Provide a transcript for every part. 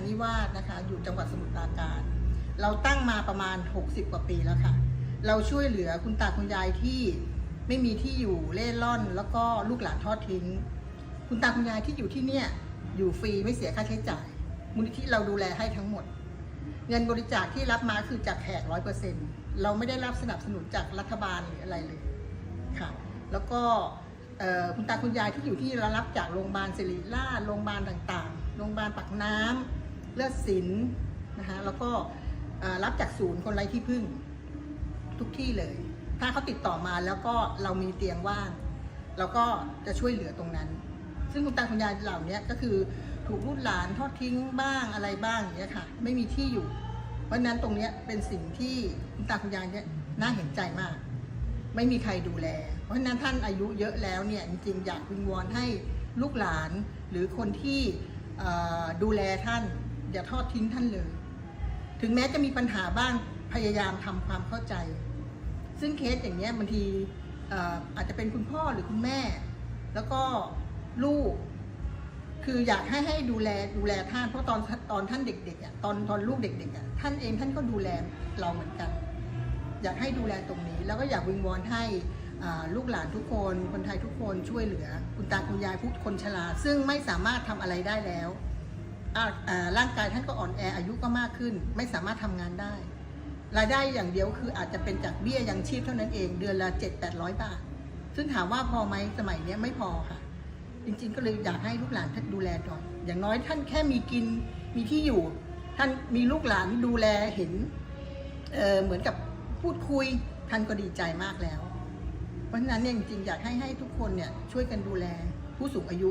นานิวาสนะคะ อยู่จังหวัดสมุทรปราการ เราตั้งมาประมาณ 60 กว่าปีแล้วค่ะ เราช่วยเหลือคุณตาคุณยายที่ไม่มีที่อยู่เล่ร่อน แล้วก็ลูกหลานทอดทิ้ง คุณตาคุณยายที่อยู่ที่เนี่ยอยู่ฟรีไม่เสียค่าใช้จ่าย มูลนิธิเราดูแลให้ทั้งหมด เงินบริจาคที่รับมาคือจากแขกร้อยเปอร์เซ็นต์เราไม่ได้รับสนับสนุนจากรัฐบาลหรืออะไรเลยค่ะ แล้วก็คุณตาคุณยายที่อยู่ที่เรารับจากโรงพยาบาลศิริราชโรงพยาบาลต่างๆ โรงพยาบาลปักน้ำ เลือดศิลป์นะคะแล้วก็รับจากศูนย์คนไร้ที่พึ่ง ทุกที่เลย ถ้าเขาติดต่อมาแล้วก็เรามีเตียงว่างเราก็จะช่วยเหลือตรงนั้น ซึ่งคุณตาคุณยายเหล่านี้ก็คือถูกลูกหลานทอดทิ้งบ้างอะไรบ้างอย่างเงี้ยค่ะ ไม่มีที่อยู่ เพราะนั้นตรงนี้เป็นสิ่งที่คุณตาคุณยายเนี่ยน่าเห็นใจมาก ไม่มีใครดูแล เพราะนั้นท่านอายุเยอะแล้วเนี่ยจริงๆอยากวิงวอนให้ลูกหลานหรือคนที่ดูแลท่าน อย่าทอดทิ้งท่านเลย ถึงแม้จะมีปัญหาบ้างพยายามทำความเข้าใจ ซึ่งเคสอย่างเนี้ยบางทีอาจจะเป็นคุณพ่อหรือคุณแม่ แล้วก็ลูก คืออยากให้ให้ดูแลดูแลท่าน เพราะตอนตอนท่านเด็กๆอะตอนตอนลูกเด็กๆอะท่านเองท่านก็ดูแลเราเหมือนกัน อยากให้ดูแลตรงนี้ แล้วก็อยากวิงวอนให้ลูกหลานทุกคน คนไทยทุกคนช่วยเหลือ คุณตาคุณยายผู้คนชราซึ่งไม่สามารถทำอะไรได้แล้ว ร่างกายท่านก็อ่อนแออายุก็มากขึ้น ไม่สามารถทำงานได้ รายได้อย่างเดียวคืออาจจะเป็นจากเบี้ยยังชีพเท่านั้นเองเดือนละ7 8 0 0บาท ซึ่งถามว่าพอไหมสมัยนี้ไม่พอค่ะ จริง ๆ ก็เลยอยากให้ลูกหลานท่านดูแลหน่อยอย่างน้อยท่านแค่มีกินมีที่อยู่ ท่านมีลูกหลานดูแลเห็นเเหมือนกับพูดคุยท่านก็ดีใจมากแล้ว เพราะฉะนั้นเนี่ยจริงๆอยากให้ให้ทุกคนเนี่ยช่วยกันดูแลผู้สูงอายุ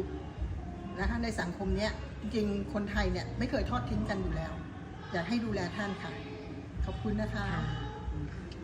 นะคะในสังคมเนี้ยจริงๆคนไทยเนี่ยไม่เคยทอดทิ้งกันอยู่แล้ว อยากให้ดูแลท่านค่ะ ขอบคุณนะคะค่ะ